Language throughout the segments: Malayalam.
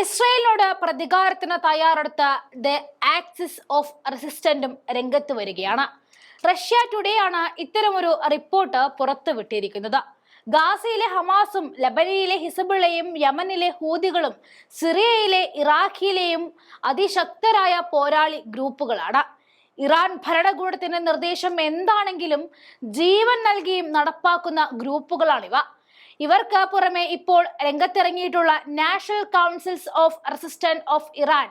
ഇസ്രയേലിനോട് പ്രതികാരത്തിന് തയ്യാറെടുത്ത ദ ആക്സിസ് ഓഫ് റെസിസ്റ്റന്റും രംഗത്ത് വരികയാണ്. റഷ്യ ടുഡേ ആണ് ഇത്തരമൊരു റിപ്പോർട്ട് പുറത്തുവിട്ടിരിക്കുന്നത് ഗാസയിലെ ഹമാസും ലബനയിലെ ഹിസബിളയും യമനിലെ ഹൂതികളും സിറിയയിലെ ഇറാഖിലെയും അതിശക്തരായ പോരാളി ഗ്രൂപ്പുകളാണ്. ഇറാൻ ഭരണകൂടത്തിന്റെ നിർദ്ദേശം എന്താണെങ്കിലും ജീവൻ നൽകിയും നടപ്പാക്കുന്ന ഗ്രൂപ്പുകളാണിവ. ഇവർക്ക് പുറമെ ഇപ്പോൾ രംഗത്തിറങ്ങിയിട്ടുള്ള national councils of resistant of Iran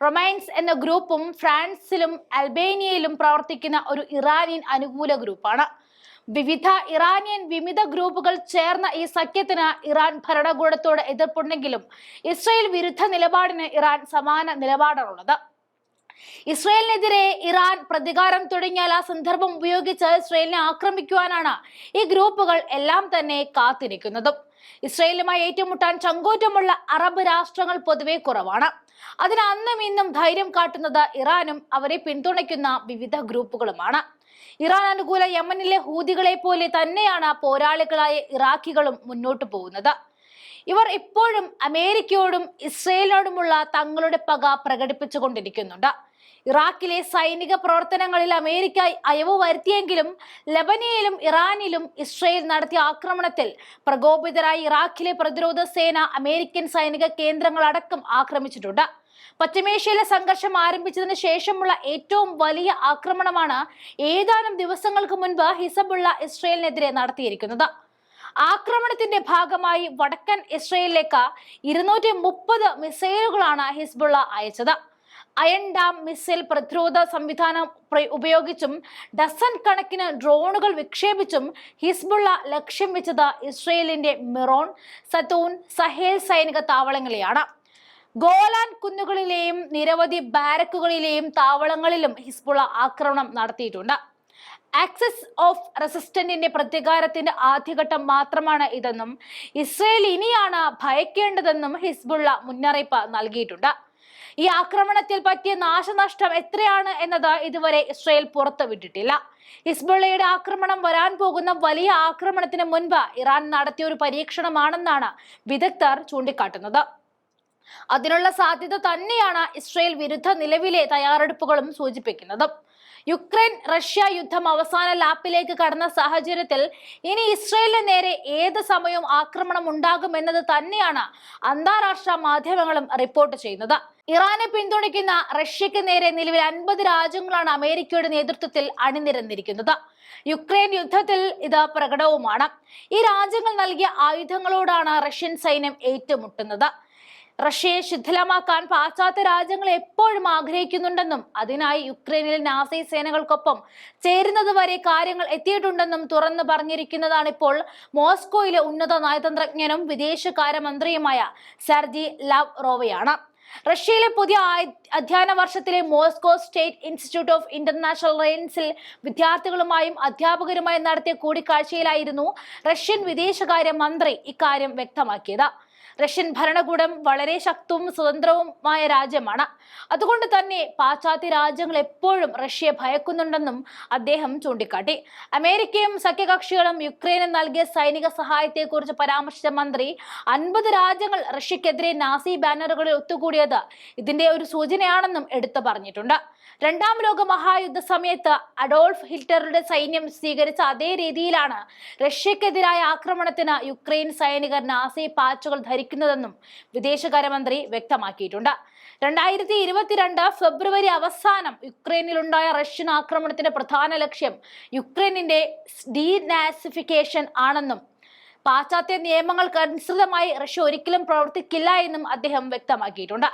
റൊമൈൻസ് എന്ന ഗ്രൂപ്പും ഫ്രാൻസിലും അൽബേനിയയിലും പ്രവർത്തിക്കുന്ന ഒരു ഇറാനിയൻ അനുകൂല ഗ്രൂപ്പാണ്. വിവിധ ഇറാനിയൻ വിവിധ ഗ്രൂപ്പുകൾ ചേർന്ന ഈ സഖ്യത്തിന് ഇറാൻ ഭരണകൂടത്തോട് എതിർപ്പുണ്ടെങ്കിലും ഇസ്രയേൽ വിരുദ്ധ നിലപാടിന് ഇറാൻ സമാന നിലപാടാണുള്ളത്. ഇസ്രയേലിനെതിരെ ഇറാൻ പ്രതികാരം തുടങ്ങിയാൽ ആ സന്ദർഭം ഉപയോഗിച്ച് ഇസ്രയേലിനെ ആക്രമിക്കുവാനാണ് ഈ ഗ്രൂപ്പുകൾ എല്ലാം തന്നെ കാത്തിരിക്കുന്നതും. ഇസ്രയേലുമായി ഏറ്റുമുട്ടാൻ ചങ്കൂറ്റമുള്ള അറബ് രാഷ്ട്രങ്ങൾ പൊതുവെ കുറവാണ്. അതിന് അന്നും ഇന്നും ധൈര്യം കാട്ടുന്നത് ഇറാനും അവരെ പിന്തുണയ്ക്കുന്ന വിവിധ ഗ്രൂപ്പുകളുമാണ്. ഇറാൻ അനുകൂല യമനിലെ ഹൂതികളെ പോലെ തന്നെയാണ് പോരാളികളായ ഇറാഖികളും മുന്നോട്ട് പോകുന്നത്. ഇവർ ഇപ്പോഴും അമേരിക്കയോടും ഇസ്രയേലിനോടുമുള്ള തങ്ങളുടെ പക പ്രകടിപ്പിച്ചുകൊണ്ടിരിക്കുന്നുണ്ട്. ഇറാഖിലെ സൈനിക പ്രവർത്തനങ്ങളിൽ അമേരിക്ക അയവ് വരുത്തിയെങ്കിലും ലബനയിലും ഇറാനിലും ഇസ്രയേൽ നടത്തിയ ആക്രമണത്തിൽ പ്രകോപിതരായി ഇറാഖിലെ പ്രതിരോധ സേന അമേരിക്കൻ സൈനിക കേന്ദ്രങ്ങളടക്കം ആക്രമിച്ചിട്ടുണ്ട്. പശ്ചിമേഷ്യയിലെ സംഘർഷം ആരംഭിച്ചതിന് ശേഷമുള്ള ഏറ്റവും വലിയ ആക്രമണമാണ് ഏതാനും ദിവസങ്ങൾക്ക് മുൻപ് ഹിസബുള്ള ഇസ്രയേലിനെതിരെ നടത്തിയിരിക്കുന്നത്. ആക്രമണത്തിന്റെ ഭാഗമായി വടക്കൻ ഇസ്രയേലിലേക്ക് ഇരുന്നൂറ്റി മുപ്പത് മിസൈലുകളാണ് ഹിസ്ബുള്ള അയച്ചത്. അയൺ ഡാം മിസൈൽ പ്രതിരോധ സംവിധാനം ഉപയോഗിച്ചും ഡസൻ കണക്കിന് ഡ്രോണുകൾ വിക്ഷേപിച്ചും ഹിസ്ബുള്ള ലക്ഷ്യം വെച്ചത് ഇസ്രയേലിന്റെ മിറോൺ സത്തൂൻ സഹേൽ സൈനിക താവളങ്ങളെയാണ് ഗോലാൻ കുന്നുകളിലെയും നിരവധി ബാരക്കുകളിലെയും താവളങ്ങളിലും ഹിസ്ബുള്ള ആക്രമണം നടത്തിയിട്ടുണ്ട്. ആക്സസ് ഓഫ് റെസിസ്റ്റന്റിന്റെ പ്രതികാരത്തിന്റെ ആദ്യഘട്ടം മാത്രമാണ് ഇതെന്നും ഇസ്രയേൽ ഇനിയാണ് ഭയക്കേണ്ടതെന്നും ഹിസ്ബുള്ള മുന്നറിയിപ്പ് നൽകിയിട്ടുണ്ട്. ഈ ആക്രമണത്തിൽ പറ്റിയ നാശനഷ്ടം എത്രയാണ് എന്നത് ഇതുവരെ ഇസ്രയേൽ പുറത്തുവിട്ടിട്ടില്ല. ഹിസ്ബുള്ളയുടെ ആക്രമണം വരാൻ പോകുന്ന വലിയ ആക്രമണത്തിന് മുൻപ് ഇറാൻ നടത്തിയ ഒരു പരീക്ഷണമാണെന്നാണ് വിദഗ്ധർ ചൂണ്ടിക്കാട്ടുന്നത്. അതിനുള്ള സാധ്യത തന്നെയാണ് ഇസ്രയേൽ വിരുദ്ധ നിലവിലെ തയ്യാറെടുപ്പുകളും സൂചിപ്പിക്കുന്നത്. യുക്രൈൻ റഷ്യ യുദ്ധം അവസാന ലാപ്പിലേക്ക് കടന്ന സാഹചര്യത്തിൽ ഇനി ഇസ്രയേലിന് നേരെ ഏത് സമയവും ആക്രമണം ഉണ്ടാകുമെന്നത് തന്നെയാണ് അന്താരാഷ്ട്ര മാധ്യമങ്ങളും റിപ്പോർട്ട് ചെയ്യുന്നത്. ഇറാനെ പിന്തുണയ്ക്കുന്ന റഷ്യക്ക് നേരെ നിലവിൽ അൻപത് രാജ്യങ്ങളാണ് അമേരിക്കയുടെ നേതൃത്വത്തിൽ അണിനിരന്നിരിക്കുന്നത്. യുക്രൈൻ യുദ്ധത്തിൽ ഇത് പ്രകടവുമാണ്. ഈ രാജ്യങ്ങൾ നൽകിയ ആയുധങ്ങളോടാണ് റഷ്യൻ സൈന്യം ഏറ്റുമുട്ടുന്നത്. റഷ്യയെ ശിഥിലമാക്കാൻ പാശ്ചാത്യ രാജ്യങ്ങൾ എപ്പോഴും ആഗ്രഹിക്കുന്നുണ്ടെന്നും അതിനായി യുക്രൈനിൽ നാസി സേനകൾക്കൊപ്പം ചേരുന്നത് വരെ കാര്യങ്ങൾ എത്തിയിട്ടുണ്ടെന്നും തുറന്നു പറഞ്ഞിരിക്കുന്നതാണ് ഇപ്പോൾ മോസ്കോയിലെ ഉന്നത നയതന്ത്രജ്ഞനും വിദേശകാര്യമന്ത്രിയുമായ സർജി ലവ് റോവയാണ് റഷ്യയിലെ പുതിയ അധ്യയന വർഷത്തിലെ Moscow State Institute of International റെയിൻസിൽ വിദ്യാർത്ഥികളുമായും അധ്യാപകരുമായും നടത്തിയ കൂടിക്കാഴ്ചയിലായിരുന്നു റഷ്യൻ വിദേശകാര്യ മന്ത്രി ഇക്കാര്യം വ്യക്തമാക്കിയത്. റഷ്യൻ ഭരണകൂടം വളരെ ശക്തവും സ്വതന്ത്രവുമായ രാജ്യമാണ്. അതുകൊണ്ട് തന്നെ പാശ്ചാത്യ രാജ്യങ്ങൾ എപ്പോഴും റഷ്യയെ ഭയക്കുന്നുണ്ടെന്നും അദ്ദേഹം ചൂണ്ടിക്കാട്ടി. അമേരിക്കയും സഖ്യകക്ഷികളും യുക്രൈന് നൽകിയ സൈനിക സഹായത്തെക്കുറിച്ച് പരാമർശിച്ച മന്ത്രി അൻപത് രാജ്യങ്ങൾ റഷ്യക്കെതിരെ നാസി ബാനറുകളിൽ ഒത്തുകൂടിയത് ഇതിന്റെ ഒരു സൂചനയാണെന്നും എടുത്തു പറഞ്ഞിട്ടുണ്ട്. രണ്ടാം ലോക മഹായുദ്ധ സമയത്ത് അഡോൾഫ് ഹിറ്റ്ലറുടെ സൈന്യം സ്വീകരിച്ച അതേ രീതിയിലാണ് റഷ്യക്കെതിരായ ആക്രമണത്തിന് യുക്രൈൻ സൈനികർ നാസി പാച്ചുകൾ ധരിക്കുന്നതെന്നും വിദേശകാര്യമന്ത്രി വ്യക്തമാക്കിയിട്ടുണ്ട്. രണ്ടായിരത്തി ഇരുപത്തിരണ്ട് ഫെബ്രുവരി അവസാനം യുക്രൈനിലുണ്ടായ റഷ്യൻ ആക്രമണത്തിന്റെ പ്രധാന ലക്ഷ്യം യുക്രൈനിന്റെ ഡീനാസിഫിക്കേഷൻ ആണെന്നും പാശ്ചാത്യ നിയമങ്ങൾക്ക് അനുസൃതമായി റഷ്യ ഒരിക്കലും പ്രവർത്തിക്കില്ല എന്നും അദ്ദേഹം വ്യക്തമാക്കിയിട്ടുണ്ട്.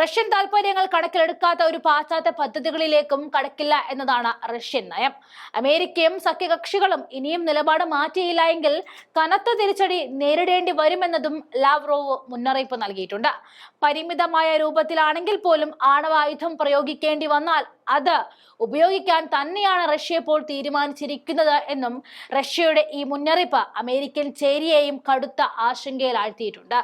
റഷ്യൻ താൽപര്യങ്ങൾ കണക്കിലെടുക്കാത്ത ഒരു പാശ്ചാത്യ പദ്ധതികളിലേക്കും കടക്കില്ല എന്നതാണ് റഷ്യൻ നയം. അമേരിക്കയും സഖ്യകക്ഷികളും ഇനിയും നിലപാട് മാറ്റിയില്ല എങ്കിൽ കനത്ത തിരിച്ചടി നേരിടേണ്ടി വരുമെന്നതും ലാവ്റോവ് മുന്നറിയിപ്പ് നൽകിയിട്ടുണ്ട്. പരിമിതമായ രൂപത്തിലാണെങ്കിൽ പോലും ആണവായുധം പ്രയോഗിക്കേണ്ടി വന്നാൽ അത് ഉപയോഗിക്കാൻ തന്നെയാണ് റഷ്യ ഇപ്പോൾ തീരുമാനിച്ചിരിക്കുന്നത് എന്നും റഷ്യയുടെ ഈ മുന്നറിയിപ്പ് അമേരിക്കൻ ചേരിയെയും കടുത്ത ആശങ്കയിലാഴ്ത്തിയിട്ടുണ്ട്.